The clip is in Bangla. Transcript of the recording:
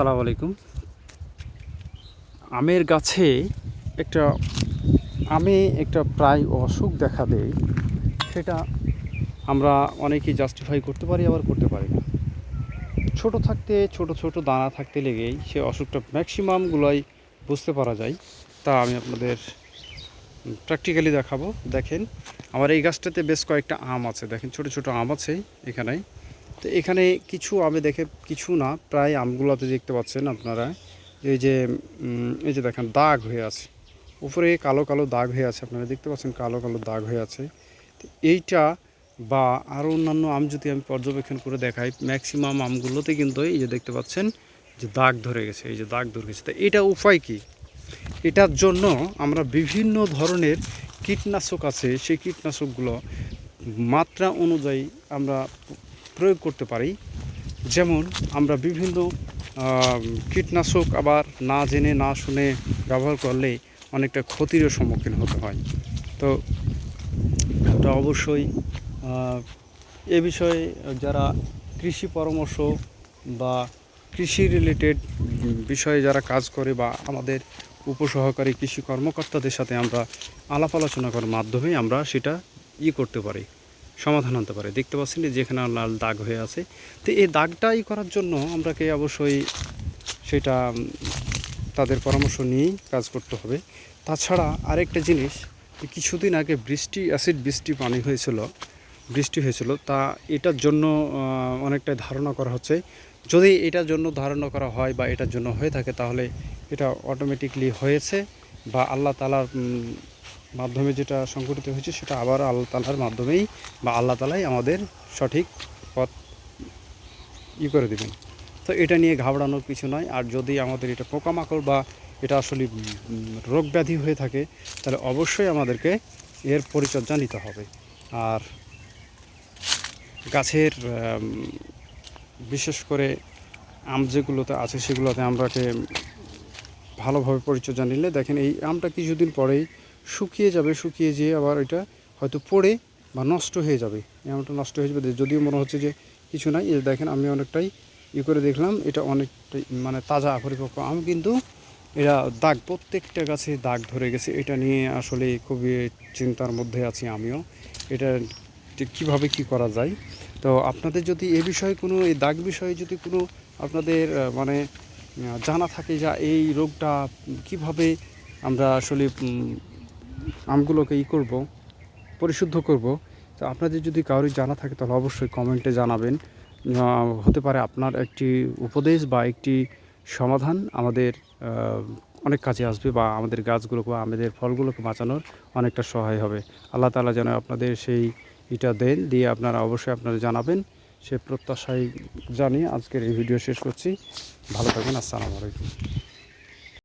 আসসালামু আলাইকুম। আমের গাছে একটা, আমে একটা প্রায় অসুখ দেখা দেয়। সেটা আমরা অনেকেই জাস্টিফাই করতে পারি, আবার করতে পারি না। ছোট থাকতে, ছোট ছোট দানা থাকতে লেগেই সে অসুখটা ম্যাক্সিমামগুলোই বুঝতে পারা যায়। তা আমি আপনাদের প্র্যাকটিক্যালি দেখাবো। দেখেন, আমার এই গাছটাতে বেশ কয়েকটা আম আছে। দেখেন, ছোট ছোট আম আছে এখানে। তো এখানে কিছু আমে দেখে, কিছু না, প্রায় আমগুলোতে দেখতে পাচ্ছেন আপনারা। এই যে এই যে দেখেন, দাগ হয়ে আছে। উপরে কালো কালো দাগ হয়ে আছে, আপনারা দেখতে পাচ্ছেন কালো কালো দাগ হয়ে আছে। এইটা বা আরও অন্যান্য আম যদি আমি পর্যবেক্ষণ করে দেখাই ম্যাক্সিমাম আমগুলোতে কিন্তু এই যে দেখতে পাচ্ছেন যে দাগ ধরে গেছে, এই যে দাগ ধরে গেছে। তো এটা উপায় কি? এটার জন্য আমরা বিভিন্ন ধরনের কীটনাশক আছে, সেই কীটনাশকগুলো মাত্রা অনুযায়ী আমরা প্রয়োগ করতে পারি। যেমন আমরা বিভিন্ন কীটনাশক আবার না জেনে, না শুনে ব্যবহার করলে অনেকটা ক্ষতিরও সম্মুখীন হতে হয়। তো এটা অবশ্যই এ বিষয়ে যারা কৃষি পরামর্শ বা কৃষি রিলেটেড বিষয়ে যারা কাজ করে বা আমাদের উপসহকারী কৃষি কর্মকর্তাদের সাথে আমরা আলাপ আলোচনা করার মাধ্যমে আমরা সেটা ই করতে পারি। সমাধান আনতে পারে। দেখতে পাচ্ছেন যেখানে লাল দাগ হয়ে আছে। তো এই দাগটাই করার জন্য আমরাকে অবশ্যই সেটা তাদের পরামর্শ নিয়েই কাজ করতে হবে। তাছাড়া আরেকটা জিনিস কিছুদিন আগে বৃষ্টি, অ্যাসিড বৃষ্টি পানি হয়েছিল, বৃষ্টি হয়েছিল, তা এটার জন্য অনেকটাই ধারণা করা হচ্ছে। যদি এটার জন্য ধারণা করা হয় বা এটার জন্য হয়ে থাকে, তাহলে এটা অটোমেটিকলি হয়েছে বা আল্লাহ তালার মাধ্যমে যেটা সংঘটিত হয়েছে, সেটা আবার আল্লাহ তালার মাধ্যমেই বা আল্লাহ তালাই আমাদের সঠিক পথ ই করে দেবেন। তো এটা নিয়ে ঘাবড়ানোর কিছু নয় আর যদি আমাদের এটা পোকামাকড় বা এটা আসলে রোগ ব্যাধি হয়ে থাকে, তাহলে অবশ্যই আমাদেরকে এর পরিচর্যা নিতে হবে। আর গাছের বিশেষ করে আম যেগুলোতে আছে, সেগুলোতে আমরাকে ভালোভাবে পরিচর্যা নিলে দেখেন এই আমটা কিছুদিন পরেই শুকিয়ে যাবে, শুকিয়ে যেয়ে আবার এটা হয়তো পড়ে বা নষ্ট হয়ে যাবে। এমনটা নষ্ট হয়ে যাবে, যদিও মনে হচ্ছে যে কিছু নাই। এই দেখেন, আমি অনেকটাই ই করে দেখলাম, এটা অনেকটাই মানে তাজা পরিপক্ক আম, কিন্তু এরা দাগ, প্রত্যেকটা গাছে দাগ ধরে গেছে। এটা নিয়ে আসলে খুবই চিন্তার মধ্যে আছি আমিও। এটা কীভাবে কি করা যায়? তো আপনাদের যদি এ বিষয়ে কোনো, এই দাগ বিষয়ে যদি কোনো আপনাদের মানে জানা থাকে যা এই রোগটা কীভাবে আমরা আসলে আমগুলোকে ই করব, পরিশুদ্ধ করব। তো আপনাদের যদি কারোর জানা থাকে, তাহলে অবশ্যই কমেন্টে জানাবেন। হতে পারে আপনার একটি উপদেশ বা একটি সমাধান আমাদের অনেক কাজে আসবে বা আমাদের গাছগুলোকে বা আমাদের ফলগুলোকে বাঁচানোর অনেকটা সহায় হবে। আল্লাহ তালা যেন আপনাদের সেই এটা দেন, দিয়ে আপনারা অবশ্যই আপনারা জানাবেন। সে প্রত্যাশায় জানিয়ে আজকের এই ভিডিও শেষ করছি। ভালো থাকবেন, আসসালামু আলাইকুম।